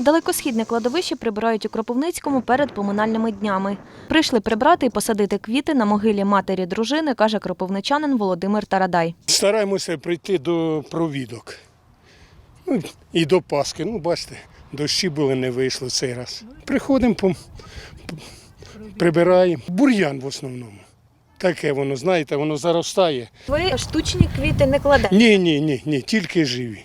Далекосхідне кладовище прибирають у Кропивницькому перед поминальними днями. Прийшли прибрати і посадити квіти на могилі матері дружини, каже кропивничанин Володимир Тарадай. Стараємося прийти до провідок. Ну, і до Пасхи. Ну, бачите, дощі були, не вийшло цей раз. Приходимо, пом- прибираємо. Бур'ян в основному. Таке воно, знаєте, воно заростає. Ви штучні квіти не кладете? Ні, ні, ні, ні, тільки живі.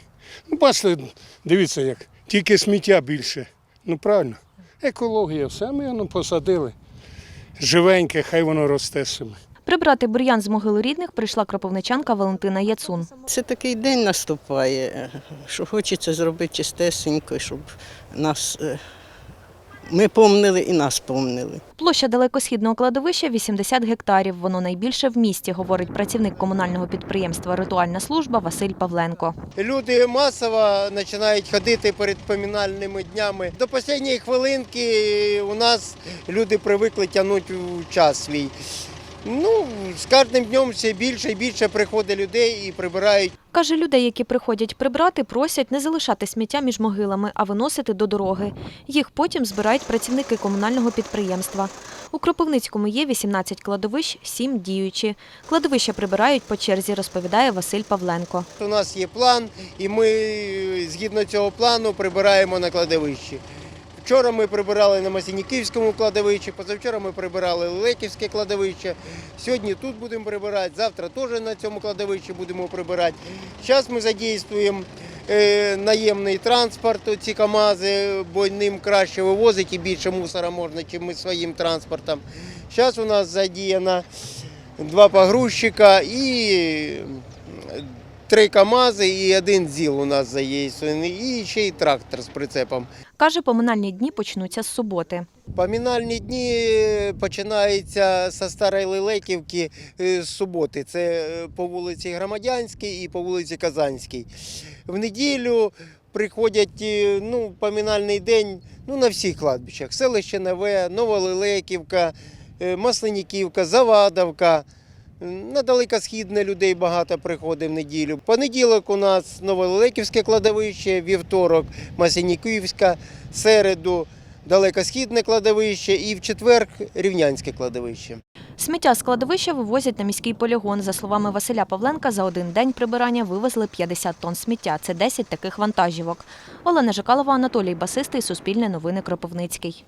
Ну, бачите, дивіться як, тільки сміття більше. Ну правильно, екологія, все ми воно посадили. Живеньке, хай воно росте саме. Прибрати бур'ян з могили рідних прийшла кропивничанка Валентина Яцун. Це такий день наступає, що хочеться зробити чистесенько, щоб нас е, ми помнили і нас помнили. Площа далекосхідного кладовища 80 гектарів. Воно найбільше в місті, говорить працівник комунального підприємства Ритуальна служба Василь Павленко. Люди масово починають ходити перед помінальними днями. До останньої хвилинки у нас люди привикли тягнути час свій. Ну, з кожним днем все більше і більше приходить людей і прибирають. Каже, людей, які приходять прибрати, просять не залишати сміття між могилами, а виносити до дороги. Їх потім збирають працівники комунального підприємства. У Кропивницькому є 18 кладовищ, 7 діючі. Кладовища прибирають по черзі, розповідає Василь Павленко. У нас є план, і ми згідно цього плану прибираємо на кладовищі. Вчора ми прибирали на Масініківському кладовищі, позавчора ми прибирали Лелеківське кладовище. Сьогодні тут будемо прибирати, завтра теж на цьому кладовищі будемо прибирати. Зараз ми задействуємо е, наємний транспорт, ці КАМАЗи, бо ним краще вивозити і більше мусора можна, ніж ми своїм транспортом. Зараз у нас задіяно два погрузчика і три КАМАЗи і один ЗІЛ у нас задействований, і ще й трактор з прицепом. Каже, поминальні дні почнуться з суботи. Помінальні дні починаються з Старої Лелеківки е, з суботи. Це е, по вулиці Громадянській і по вулиці Казанській. В неділю приходять е, ну, помінальний день ну, на всіх кладбищах. Селище Нове, Новолелеківка, е, Масленіківка, Завадовка. На далекосхідне людей багато приходить в неділю. Понеділок у нас Новолелеківське кладовище, вівторок Масеніківська, середу далекосхідне кладовище і в четвер рівнянське кладовище. Сміття з кладовища вивозять на міський полігон. За словами Василя Павленка, за один день прибирання вивезли 50 тонн сміття. Це 10 таких вантажівок. Олена Жикалова, Анатолій Басистий, Суспільне новини Кропивницький.